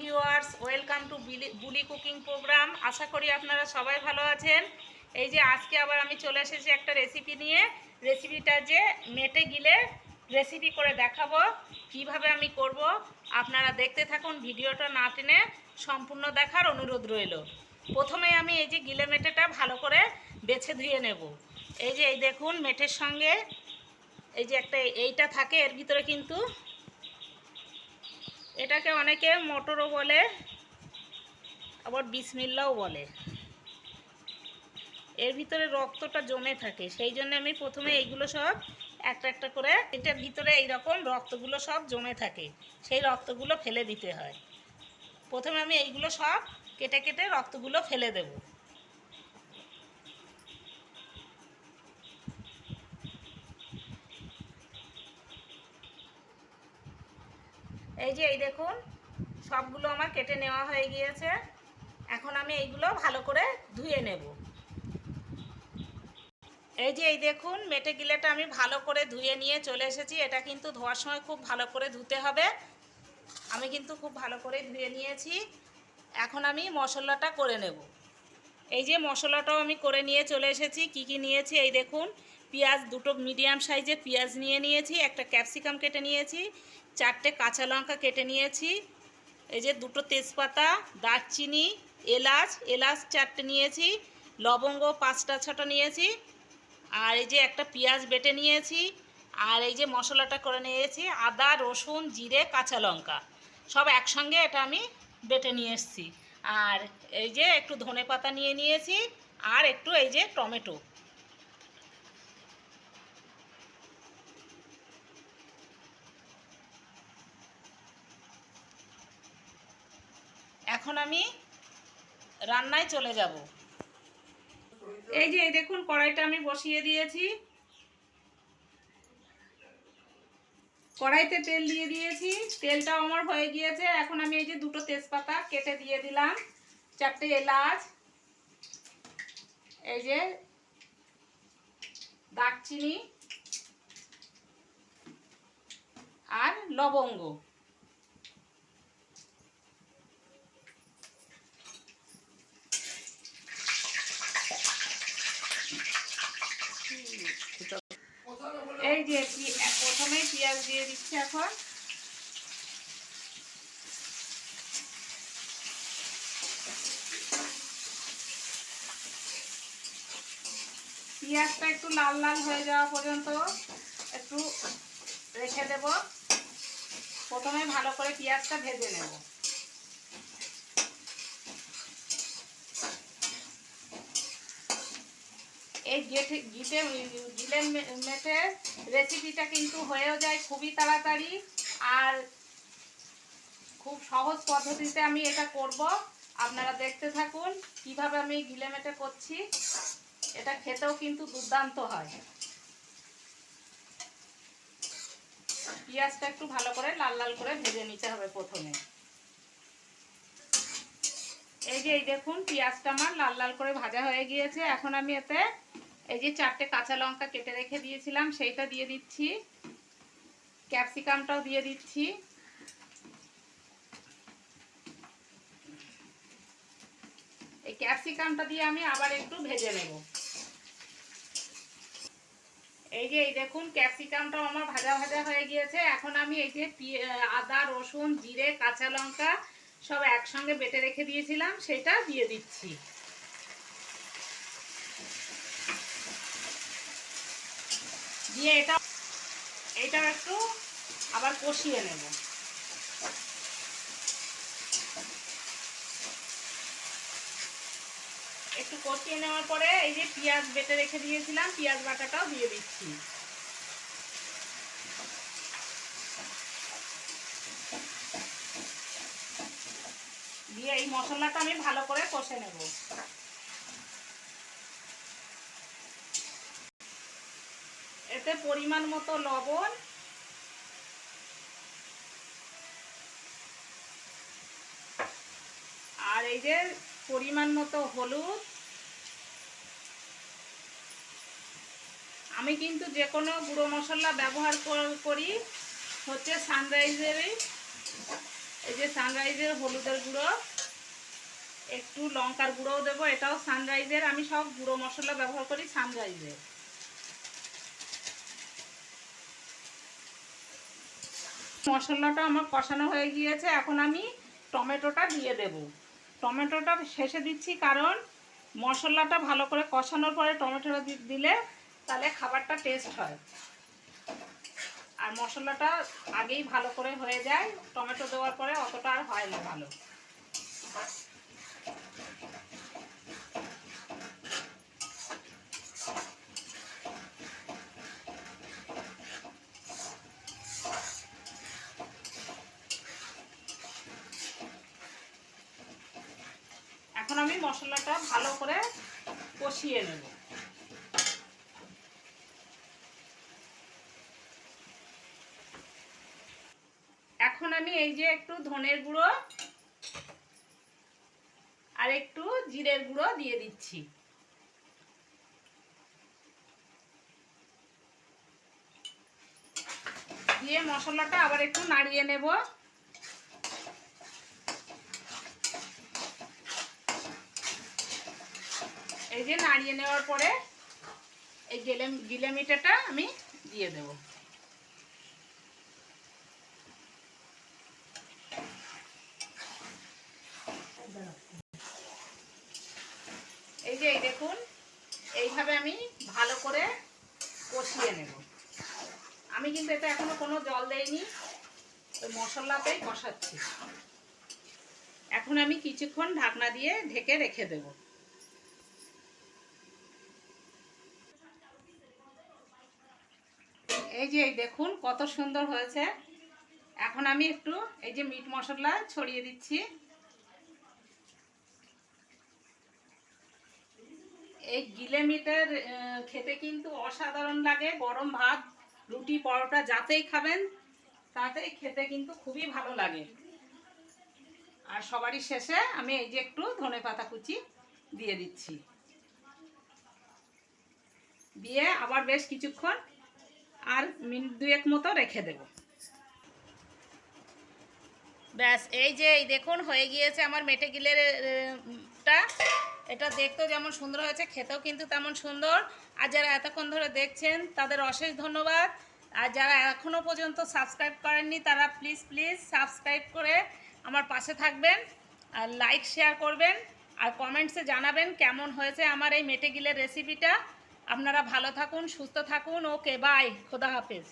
Viewers welcome to বুলি cooking programme আশা করি আপনারা সবাই ভালো আছেন। এই যে আজকে আবার আমি চলে এসেছি একটা রেসিপি নিয়ে। রেসিপিটা যে মেটে গিলে রেসিপি করে দেখাবো, কীভাবে আমি করব। আপনারা দেখতে থাকুন, ভিডিওটা না টেনে সম্পূর্ণ দেখার অনুরোধ রইল। প্রথমে আমি এই যে গিলে মেটেটা ভালো করে বেছে ধুয়ে নেব। এই যে এই দেখুন, মেটের সঙ্গে এই যে একটা এইটা থাকে, এর ভিতরে কিন্তু এটাকে অনেকে মোটরও বলে, আবার বিসমিল্লাও বলে। এর ভিতরে রক্তটা জমে থাকে, সেই জন্য আমি প্রথমে এইগুলো সব একটা একটা করে, এটার ভিতরে এই রকম রক্তগুলো সব জমে থাকে, সেই রক্তগুলো ফেলে দিতে হয়। প্রথমে আমি এইগুলো সব কেটে কেটে রক্তগুলো ফেলে দেব। এই যে এই দেখুন, সবগুলো আমার কেটে নেওয়া হয়ে গিয়েছে। এখন আমি এইগুলো ভালো করে ধুয়ে নেব। এই যে এই দেখুন, মেটে গিলেটা আমি ভালো করে ধুয়ে নিয়ে চলে এসেছি। এটা কিন্তু ধোয়ার সময় খুব ভালো করে ধুতে হবে। আমি কিন্তু খুব ভালো করে ধুয়ে নিয়েছি। এখন আমি মশলাটা করে নেব। এই যে মশলাটাও আমি করে নিয়ে চলে এসেছি। কি কি নিয়েছি? এই দেখুন পেঁয়াজ দুটো মিডিয়াম সাইজের পেঁয়াজ নিয়ে নিয়েছি, একটা ক্যাপসিকাম কেটে নিয়েছি, চারটে কাঁচা লঙ্কা কেটে নিয়েছি, এই যে দুটো তেজপাতা, দারচিনি, এলাচ এলাচ চারটে নিয়েছি, লবঙ্গ পাঁচটা ছটা নিয়েছি, আর এই যে একটা পেঁয়াজ বেটে নিয়েছি, আর এই যে মশলাটা করে নিয়েছি, আদা, রসুন, জিরে, কাঁচা লঙ্কা। সব একসঙ্গে এটা আমি বেটে নিয়ে এসেছি। আর এই যে একটু ধনে পাতা নিয়ে নিয়েছি, আর একটু এই যে টমেটো। এখন আমি রান্নায় চলে যাব। এই যে দেখুন, কড়াইটা আমি বসিয়ে দিয়েছি। কড়াইতে তেল দিয়ে দিয়েছি। তেলটাও আমার হয়ে গিয়েছে। এখন আমি এই যে দুটো তেজপাতা কেটে দিয়ে দিলাম। চারটে এলাচ, এই যে দারচিনি আর লবঙ্গ। এই যে পি- প্রথমেই পেঁয়াজ দিয়ে দিচ্ছি এখন। পেঁয়াজটা একটু লাল লাল হয়ে যাওয়া পর্যন্ত একটু রেখে দেব। প্রথমে ভালো করে পেঁয়াজটা ভেজে নেব। এই গেটে গিটে গিলের মে- মেটের রেসিপিটা কিন্তু হয়েও যায় খুবই তাড়াতাড়ি আর খুব সহজ পদ্ধতিতে আমি এটা করব। আপনারা দেখতে থাকুন কীভাবে আমি গিলে মেটে করছি। এটা খেতেও কিন্তু দুর্দান্ত হয়। পেঁয়াজটা একটু ভালো করে লাল লাল করে ভেজে নিতে হবে প্রথমে। এই যে এই দেখুন, পেঁয়াজটা আমার লাল লাল করে ভাজা হয়ে গিয়েছে। এখন আমি এতে এই যে চারটে কাঁচা লঙ্কা কেটে রেখে দিয়েছিলাম, সেইটা দিয়ে দিচ্ছি। ক্যাপসিকামটাও দিয়ে দিচ্ছি। এই ক্যাপসিকামটা দিয়ে আমি আবার একটু ভেজে নেব। এই যে এই দেখুন, ক্যাপসিকামটাও আমার ভাজা ভাজা হয়ে গিয়েছে। এখন আমি এই যে আদা, রসুন, জিরে, কাঁচা লঙ্কা সব একসঙ্গে বেটে রেখে দিয়েছিলাম, সেটা দিয়ে দিচ্ছি। দিয়ে এটা এটা একটু আবার কষিয়ে নেব। একটু কষিয়ে নেওয়ার পরে এই যে পেঁয়াজ বেটে রেখে দিয়েছিলাম, পেঁয়াজ বাটাটাও দিয়ে দিচ্ছি। দিয়ে এই মশলাটা আমি ভালো করে কষে নেব। এতে পরিমাণ মতো লবণ। আর এই যে পরিমাণ মতো হলুদ। আমি কিন্তু যে কোনো গুঁড়ো মশলা ব্যবহার করি হচ্ছে সানরাইজেরই এই যে সানরাইজের হলুদের গুঁড়ো। একটু লঙ্কার গুঁড়োও দেবো, এটাও সানরাইজের আমি সব গুঁড়ো মশলা ব্যবহার করি সানরাইজের মশলাটা আমার কষানো হয়ে গিয়েছে, এখন আমি টমেটোটা দিয়ে দেব। টমেটোটা শেষে দিচ্ছি কারণ মশলাটা ভালো করে কষানোর পরে টমেটোটা দিলে তাহলে খাবারটা টেস্ট হয়। আর মশলাটা আগেই ভালো করে হয়ে যায়, টমেটো দেওয়ার পরে অতটা আর হয় না ভালো এখন আমি মশলাটা ভালো করে কষিয়ে নেব। এখন আমি এই যে একটু ধনের গুঁড়ো আর একটু জিরের গুঁড়ো দিয়ে দিচ্ছি। দিয়ে মশলাটা আবার একটু নাড়িয়ে নেব। এই যে নাড়িয়ে নেওয়ার পরে এই গেলে গিলেমিটাটা আমি দিয়ে দেব। এই যে এই দেখুন, এইভাবে আমি ভালো করে কষিয়ে নেব। আমি কিন্তু এটা এখনও কোনো জল দেইনি, ওই মশলাতেই কষাচ্ছি। এখন আমি কিছুক্ষণ ঢাকনা দিয়ে ঢেকে রেখে দেবো। এই যে এই দেখুন, কত সুন্দর হয়েছে। এখন আমি একটু এই যে মিট মশলা ছড়িয়ে দিচ্ছি। এই গিলে মিটের খেতে কিন্তু অসাধারণ লাগে। গরম ভাত, রুটি, পরোটা যাতেই খাবেন, তাতেই খেতে কিন্তু খুবই ভালো লাগে। আর সবারই শেষে আমি এই যে একটু ধনে পাতা কুচি দিয়ে দিচ্ছি। দিয়ে আবার বেশ কিছুক্ষণ আর মিনিট দুয়েক মতো রেখে দেব। ব্যাস, এই যে, এই দেখুন, হয়ে গিয়েছে আমার মেটে গিলের টা। এটা দেখতেও যেমন সুন্দর হয়েছে, খেতেও কিন্তু তেমন সুন্দর। আর যারা এতক্ষণ ধরে দেখছেন, তাদের অশেষ ধন্যবাদ। আর যারা এখনও পর্যন্ত সাবস্ক্রাইব করেননি, তারা প্লিজ প্লিজ সাবস্ক্রাইব করে আমার পাশে থাকবেন, আর লাইক, শেয়ার করবেন, আর কমেন্টসে জানাবেন কেমন হয়েছে আমার এই মেটে গিলের রেসিপিটা আপনারা ভালো থাকুন সুস্থ থাকুন ওকে বাই খোদা হাফেজ।